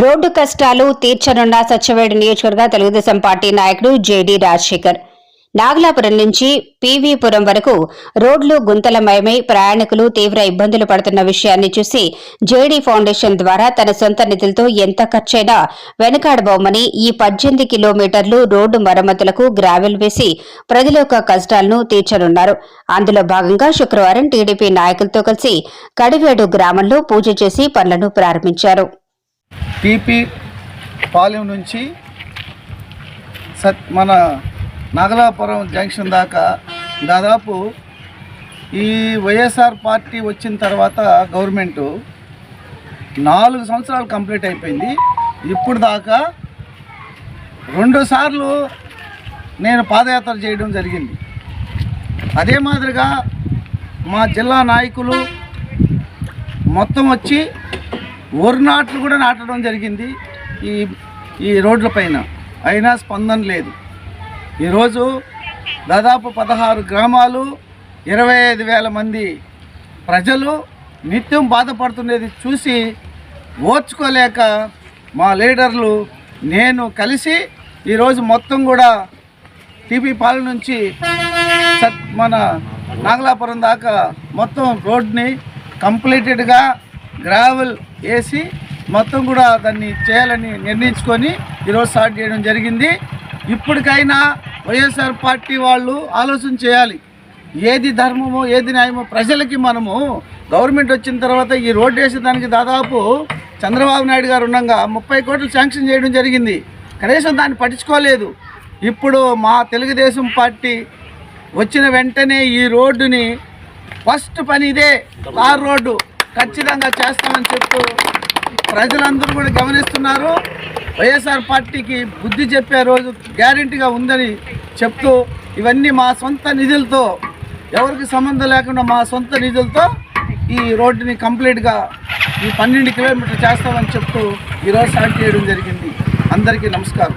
Road కష్టాలు తీర్చనున్న సత్యవేడు నియోజకవర్గ తెలుగుదేశం పార్టీ నాయకుడు జేడీ రాజశేఖర్. నాగలాపురం నుంచి పీవీపురం వరకు రోడ్లు గుంతలమయమై ప్రయాణికులు తీవ్ర ఇబ్బందులు పడుతున్న విషయాన్ని చూసి జేడీ ఫౌండేషన్ ద్వారా తన సొంత నిధులతో ఎంత ఖర్చైనా వెనకాడబోమని ఈ పద్దెనిమిది కిలోమీటర్లు రోడ్డు మరమ్మతులకు గ్రావెల్ వేసి ప్రజల యొక్క కష్టాలను తీర్చనున్నారు. అందులో భాగంగా శుక్రవారం టీడీపీ నాయకులతో కలిసి కడివేడు గ్రామంలో పూజ చేసి పనులను ప్రారంభించారు. టీపీ పాలెం నుంచి సత్ మన నాగలాపురం జంక్షన్ దాకా దాదాపు ఈ వైఎస్ఆర్ పార్టీ వచ్చిన తర్వాత గవర్నమెంటు నాలుగు సంవత్సరాలు కంప్లీట్ అయిపోయింది. ఇప్పుడు దాకా రెండుసార్లు నేను పాదయాత్ర చేయడం జరిగింది. అదే మాదిరిగా మా జిల్లా నాయకులు మొత్తం వచ్చి వరి నాట్లు కూడా నాటడం జరిగింది ఈ ఈ రోడ్ల పైన. అయినా స్పందన లేదు. ఈరోజు దాదాపు పదహారు గ్రామాలు ఇరవై ఐదు వేల మంది ప్రజలు నిత్యం బాధపడుతున్నది చూసి ఓర్చుకోలేక మా లీడర్లు నేను కలిసి ఈరోజు మొత్తం కూడా టీపీ పాల నుంచి సత్ మన నాగలాపురం దాకా మొత్తం రోడ్ని కంప్లీటెడ్గా గ్రావెల్ వేసి మొత్తం కూడా దాన్ని చేయాలని నిర్ణయించుకొని ఈరోజు స్టార్ట్ చేయడం జరిగింది. ఇప్పటికైనా వైఎస్ఆర్ పార్టీ వాళ్ళు ఆలోచన చేయాలి. ఏది ధర్మమో ఏది న్యాయమో ప్రజలకి మనము గవర్నమెంట్ వచ్చిన తర్వాత ఈ రోడ్డు వేసేదానికి దాదాపు చంద్రబాబు నాయుడు గారు ఉండగా ముప్పై కోట్లు శాంక్షన్ చేయడం జరిగింది. కనీసం దాన్ని పట్టించుకోలేదు. ఇప్పుడు మా తెలుగుదేశం పార్టీ వచ్చిన వెంటనే ఈ రోడ్డుని ఫస్ట్ పని ఇదే. Tar road. ఖచ్చితంగా చేస్తామని చెప్తూ ప్రజలందరూ కూడా గమనిస్తున్నారు. వైఎస్ఆర్ పార్టీకి బుద్ధి చెప్పే రోజు గ్యారంటీగా ఉందని చెప్తూ ఇవన్నీ మా సొంత నిధులతో ఎవరికి సంబంధం లేకుండా మా సొంత నిధులతో ఈ రోడ్డుని కంప్లీట్గా ఈ పన్నెండు కిలోమీటర్లు చేస్తామని చెప్తూ ఈరోజు సాగు చేయడం జరిగింది. అందరికీ నమస్కారం.